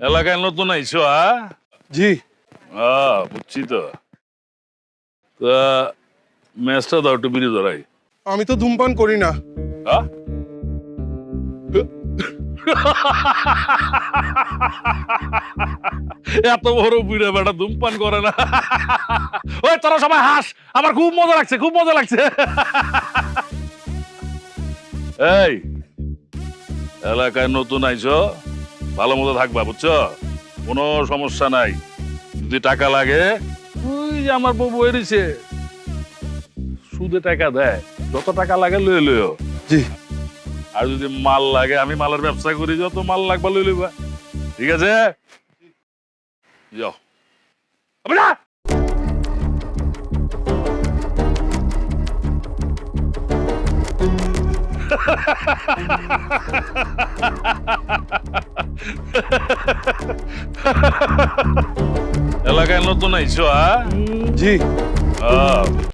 এলাকায় নতুন আইছো হ্যাঁ জি। বুঝছি তো। তা ম্যাচটা দাও একটু বিড়ি ধরাই আমি তো ধূমপান করি না। এত বড় বুড়ে বেটা ধূমপান করে না। ওই তোরা সবাই হাস। আমার খুব মজা লাগছে খুব মজা লাগছে। এই এলাকায় নতুন আইছো। ভালো মতো থাকবা বুঝছ? কোনো সমস্যা নাই। যদি টাকা লাগে ওই যে আমার বউ এরিছে সুদে টাকা দেয়। যত টাকা লাগে লয়ে লইও। জি। আর যদি মাল লাগে আমি মালের ব্যবসা করি যত মাল লাগবা লই লইবা। ঠিক আছে? যাও! এলাকায় নতুন আইছো হ্যাঁ? জি। আহ,